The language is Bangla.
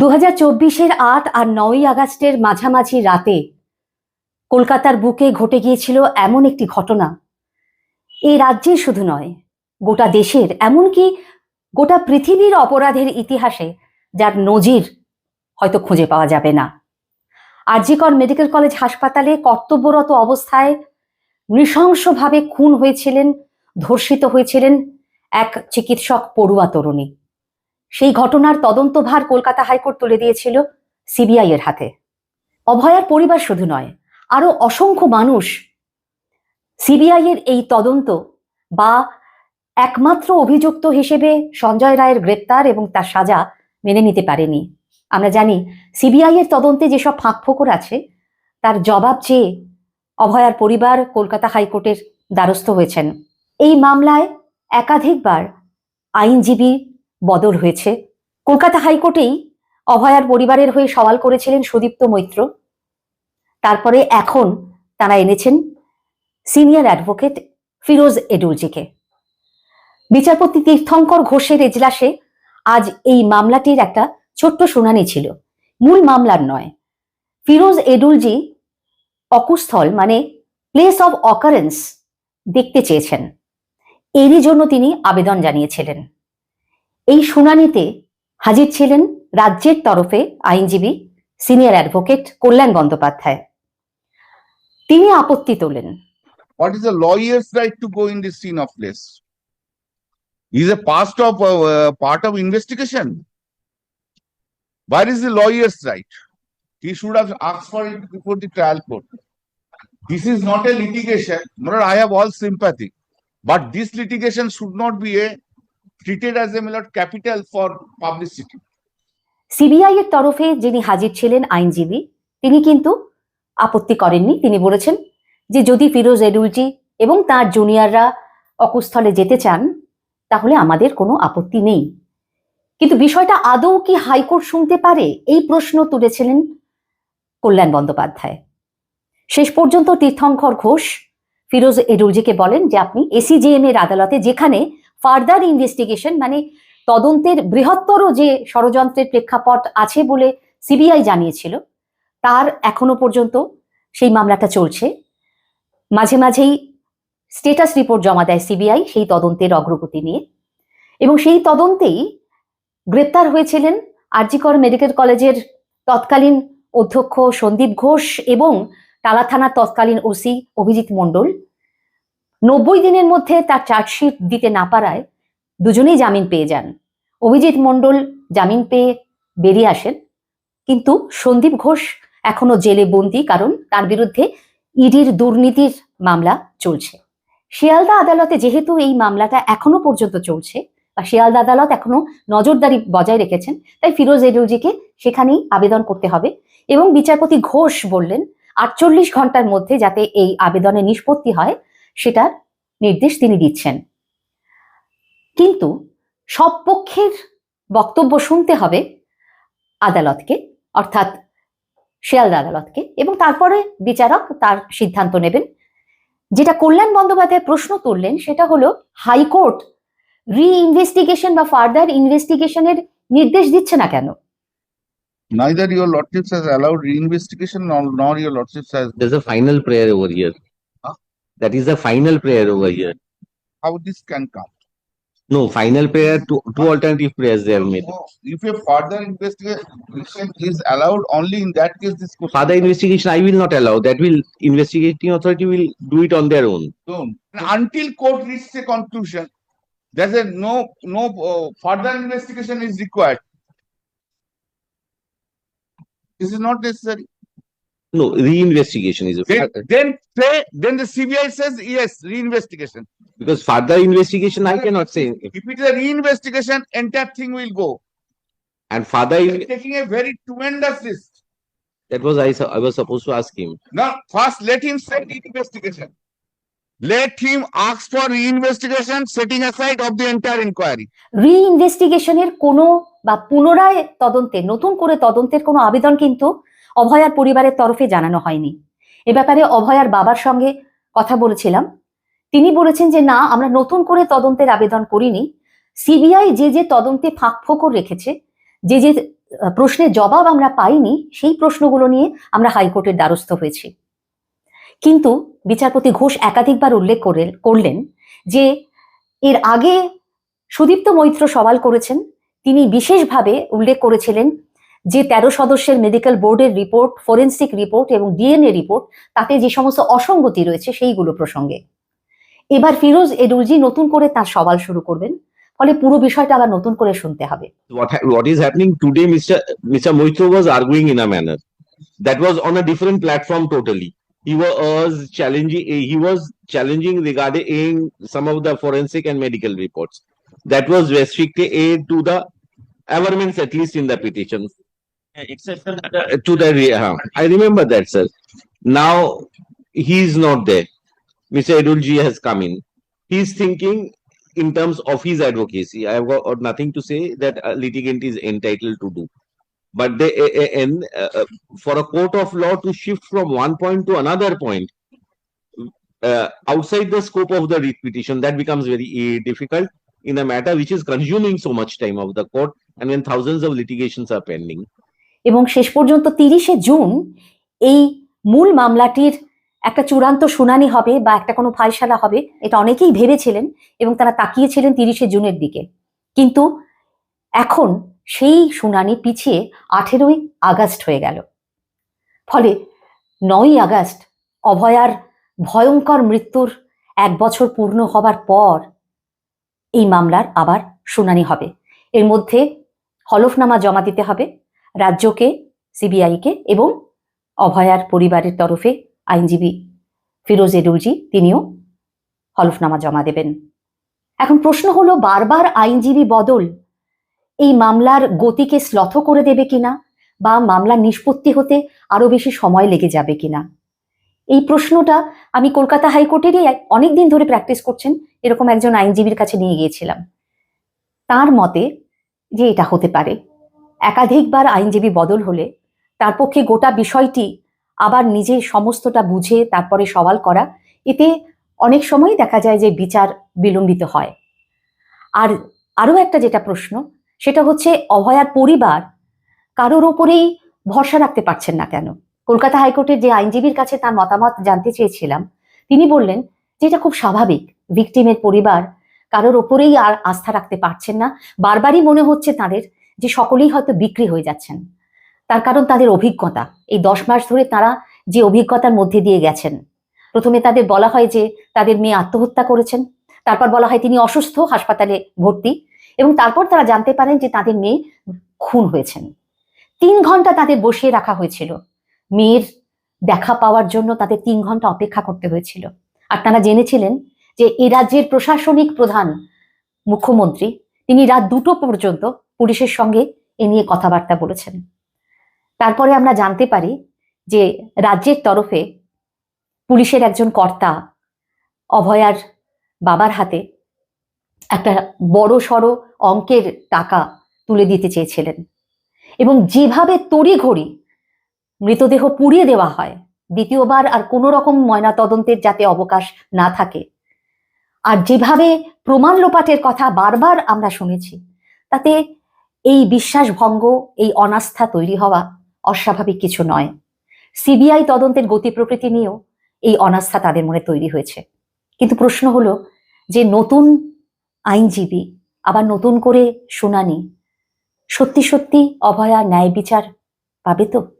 দু হাজার চব্বিশের আট আর নয়ই আগস্টের মাঝামাঝি রাতে কলকাতার বুকে ঘটে গিয়েছিল এমন একটি ঘটনা। এই রাজ্যের শুধু নয়, গোটা দেশের, এমনকি গোটা পৃথিবীর অপরাধের ইতিহাসে যার নজির হয়তো খুঁজে পাওয়া যাবে না। আরজিকর মেডিকেল কলেজ হাসপাতালে কর্তব্যরত অবস্থায় নৃশংসভাবে খুন হয়েছিলেন, ধর্ষিত হয়েছিলেন এক চিকিৎসক পড়ুয়া তরুণী। সেই ঘটনার তদন্তভার কলকাতা হাইকোর্ট তুলে দিয়েছিল সিবিআই এর হাতে। অভয়ার পরিবার শুধু নয়, আরও অসংখ্য মানুষ সিবিআই এর এই তদন্ত বা একমাত্র অভিযুক্ত হিসেবে সঞ্জয় রায়ের গ্রেপ্তার এবং তার সাজা মেনে নিতে পারেনি। আমরা জানি সিবিআই এর তদন্তে যেসব ফাঁকফোকর আছে, তার জবাব চেয়ে অভয়ার পরিবার কলকাতা হাইকোর্টের দ্বারস্থ হয়েছেন। এই মামলায় একাধিকবার আইনজীবী বদল হয়েছে। কলকাতা হাইকোর্টেই অভয়ার পরিবারের হয়ে সওয়াল করেছিলেন সুদীপ্ত মৈত্র। তারপরে এখন তারা এনেছেন সিনিয়র অ্যাডভোকেট ফিরোজ এডুলজিকে বিচারপতি তীর্থঙ্কর ঘোষের এজলাসে আজ এই মামলাটির একটা ছোট্ট শুনানি ছিল। মূল মামলার নয়। ফিরোজ এডুলজি অকুস্থল মানে প্লেস অফ অকারেন্স দেখতে চেয়েছেন। এরই জন্য তিনি আবেদন জানিয়েছিলেন। এই শুনানিতে হাজির ছিলেন রাজ্যের তরফে আইনজীবী সিনিয়র অ্যাডভোকেট কল্যাণ বন্দ্যোপাধ্যায় তিনি আপত্তি তোলেন What is a lawyer's right to go in this scene of place? Is a past of uh, uh, part of investigation. Where is the lawyer's right? He should have asked for it before the trial court. This is not a litigation. I have all sympathy, but this litigation should not be a treated as a milord capital for publicity. CBI এর তরফে যিনি হাজির ছিলেন আইনজীবী, তিনি কিন্তু আপত্তি করেননি। তিনি বলেছেন যে যদি ফিরোজ এডুলজি এবং তার জুনিয়ররা অকুস্থলে যেতে চান, তাহলে আমাদের কোনো আপত্তি নেই। কিন্তু বিষয়টা আদৌ কি হাইকোর্ট শুনতে পারে? এই প্রশ্ন তুলেছিলেন কল্যাণ বন্দ্যোপাধ্যায়। শেষ পর্যন্ত তীর্থঙ্কর ঘোষ ফিরোজ এডুলজিকে বলেন যে আপনি এসিজেএম এর আদালতে যেখানে ফার্দার ইনভেস্টিগেশন মানে তদন্তের বৃহত্তর যে ষড়যন্ত্রের প্রেক্ষাপট আছে বলে সিবিআই জানিয়েছিল, তার এখনও পর্যন্ত সেই মামলাটা চলছে। মাঝে মাঝেই স্টেটাস রিপোর্ট জমা দেয় সিবিআই সেই তদন্তের অগ্রগতি নিয়ে। এবং সেই তদন্তেই গ্রেপ্তার হয়েছিলেন আরজিকর মেডিকেল কলেজের তৎকালীন অধ্যক্ষ সন্দীপ ঘোষ এবং টালা থানার তৎকালীন ওসি অভিজিৎ মণ্ডল। নব্বই দিনের মধ্যে তার চার্জশিট দিতে না পারায় দুজনেই জামিন পেয়ে যান। অভিজিৎ মণ্ডল জামিন পেয়ে বেরিয়ে আসেন। কিন্তু সন্দীপ ঘোষ এখনও জেলে বন্দি, কারণ তার বিরুদ্ধে ইডির দুর্নীতির মামলা চলছে। শিয়ালদা আদালতে যেহেতু এই মামলাটা এখনও পর্যন্ত চলছে, বা শিয়ালদা আদালত এখনও নজরদারি বজায় রেখেছেন, তাই ফিরোজ এডুলজিকে সেখানেই আবেদন করতে হবে এবং বিচারপতি ঘোষ বললেন, আটচল্লিশ ঘণ্টার মধ্যে যাতে এই আবেদনের নিষ্পত্তি হয় সেটার নির্দেশ তিনি দিচ্ছেন। কিন্তু সব পক্ষের বক্তব্য শুনতে হবে আদালতকে অর্থাৎ শিয়ালদা আদালতকে এবং তারপরে বিচারক তার সিদ্ধান্ত নেবেন। যেটা কল্যাণ বন্দ্যোপাধ্যায় প্রশ্ন তুললেন সেটা হলো হাইকোর্ট রি ইনভেস্টিগেশন বা ফার্দার ইনভেস্টিগেশনের নির্দেশ দিচ্ছে না কেন? Neither your lordships has allowed reinvestigation nor, nor your lordships has There's a final prayer over here. That is the final prayer over here. how this can come. No, final prayer, two, two alternative prayers they have made. No, If a further investigation is allowed, only in that case this question. Further investigation, I will not allow. That will, investigating authority will do it on their own. Don't. Until court reaches a conclusion, there's a no, no uh, further investigation is required. This is not necessary. No, re-investigation is, Then, then say, then the CBI says, yes, reinvestigation. because further investigation, I cannot say. If it is a reinvestigation, entire thing will go. And further, You're in- Taking a very tremendous risk. that was I, I was supposed to ask him. Now, first let him say reinvestigation. Let him ask for reinvestigation, setting aside of the entire inquiry. রি ইনভেস্টিগেশনের কোনো বা পুনরায় তদন্তে নতুন করে তদন্তের কোনো আবেদন কিন্তু অভয়ার পরিবারের তরফে জানানো হয়নি। এ ব্যাপারে অভয়ার বাবার সঙ্গে কথা বলেছিলাম। তিনি বলেছেন যে, না, আমরা নতুন করে তদন্তের আবেদন করিনি। সিবিআই যে যে তদন্তে ফাঁক ফোকর রেখেছে, যে যে প্রশ্নের জবাব আমরা পাইনি, সেই প্রশ্নগুলো নিয়ে আমরা হাইকোর্টের দ্বারস্থ হয়েছি। কিন্তু বিচারপতি ঘোষ একাধিকবার উল্লেখ করে, করলেন যে, এর আগে সুদীপ্ত মৈত্র সওয়াল করেছেন। তিনি বিশেষভাবে উল্লেখ করেছিলেন যে ১৩ সদস্যের মেডিকেল বোর্ডের রিপোর্ট ফরেন্সিক রিপোর্ট এবং ডিএনএ রিপোর্ট তাতে যে সমস্ত অসঙ্গতি রয়েছে সেইগুলো প্রসঙ্গে। এবার ফিরোজ এডুলজি নতুন করে তার সওয়াল শুরু করবেন। ফলে পুরো বিষয়টা আবার নতুন করে শুনতে হবে। What is happening today mister mister Moitra was arguing in a manner that was on a different platform totally he was forensic and medical reports that was restricted to the averments at least in the petition Exception uh, to the re- uh, I remember that, sir. Now he is not there. Mr. Edulji has come in. He's thinking in terms of his advocacy. I have got nothing to say that a litigant is entitled to do. But they, and uh, uh, for a court of law to shift from one point to another point uh, outside the scope of the petition, that becomes very uh, difficult in a matter which is consuming so much time of the court and when thousands of litigations are pending. এবং শেষ পর্যন্ত তিরিশে জুন এই মূল মামলাটির একটা চূড়ান্ত শুনানি হবে বা একটা কোনো ফাইসালা হবে, এটা অনেকেই ভেবেছিলেন এবং তারা তাকিয়েছিলেন তিরিশে জুনের দিকে। কিন্তু এখন সেই শুনানি পিছিয়ে আঠেরোই আগস্ট হয়ে গেল। ফলে নয়ই আগস্ট অভয়ার ভয়ঙ্কর মৃত্যুর এক বছর পূর্ণ হবার পর এই মামলার আবার শুনানি হবে। এর মধ্যে হলফনামা জমা দিতে হবে রাজ্যকে, সিবিআইকে এবং অভয়ার পরিবারের তরফে আইনজীবী ফিরোজ এডুলজি তিনিও হলফনামা জমা দেবেন। এখন প্রশ্ন হলো, বারবার আইনজীবী বদল এই মামলার গতিকে শ্লথ করে দেবে কিনা বা মামলা নিষ্পত্তি হতে আরও বেশি সময় লেগে যাবে কিনা? এই প্রশ্নটা আমি কলকাতা হাইকোর্টেরই অনেক দিন ধরে প্র্যাকটিস করছেন, এরকম একজন আইনজীবীর কাছে নিয়ে গিয়েছিলাম। তার মতে যে এটা হতে পারে একাধিকবার আইনজীবী বদল হলে তার পক্ষে গোটা বিষয়টি আবার নিজে সমস্তটা বুঝে তারপরে সওয়াল করা, এতে অনেক সময় দেখা যায় যে বিচার বিলম্বিত হয়। আর আরও একটা যেটা প্রশ্ন, সেটা হচ্ছে অভয়ার পরিবার কারোর ওপরেই ভরসা রাখতে পারছেন না কেন? কলকাতা হাইকোর্টের যে আইনজীবীর কাছে তার মতামত জানতে চেয়েছিলাম, তিনি বললেন যে এটা খুব স্বাভাবিক ভিকটিমের পরিবার কারোর ওপরেই আর আস্থা রাখতে পারছেন না। বারবারই মনে হচ্ছে তাদের যে সকলেই হয়তো বিক্রি হয়ে যাচ্ছেন। তার কারণ তাদের অভিজ্ঞতা। এই দশ মাস ধরে তারা যে অভিজ্ঞতার মধ্যে দিয়ে গেছেন। প্রথমে তাদের বলা হয় যে তাদের মেয়ে আত্মহত্যা করেছেন। তারপর বলা হয় তিনি অসুস্থ, হাসপাতালে ভর্তি এবং তারপর তারা জানতে পারেন যে তাদের মেয়ে খুন হয়েছেন। তিন ঘণ্টা তাদের বসিয়ে রাখা হয়েছিল। মেয়ের দেখা পাওয়ার জন্য তাদের তিন ঘণ্টা অপেক্ষা করতে হয়েছিল। আর তারা জেনেছিলেন যে এ রাজ্যের প্রশাসনিক প্রধান মুখ্যমন্ত্রী, তিনি রাত দুটো পর্যন্ত পুলিশের সঙ্গে এ নিয়ে কথাবার্তা বলেছেন। তারপরে আমরা জানতে পারি যে রাজ্যের তরফে পুলিশের একজন কর্তা অভয়ার বাবার হাতে একটা বড় সড়ো অঙ্কের টাকা তুলে দিতে চেয়েছিলেন এবং যেভাবে তড়িঘড়ি মৃতদেহ পুড়িয়ে দেওয়া হয়, দ্বিতীয়বার আর কোনো রকম ময়না তদন্তের যাতে অবকাশ না থাকে, আর যেভাবে প্রমাণ লোপাটের কথা বারবার আমরা শুনেছি, তাতে এই বিশ্বাসভঙ্গ, এই অনাস্থা তৈরি হওয়া অস্বাভাবিক কিছু নয়। সিবিআই তদন্তের গতি প্রকৃতি নিয়েও এই অনাস্থা তাদের মনে তৈরি হয়েছে। কিন্তু প্রশ্ন হলো যে নতুন আইনজীবী, আবার নতুন করে শুনানি, সত্যি সত্যি অভয়া ন্যায় বিচার পাবে তো?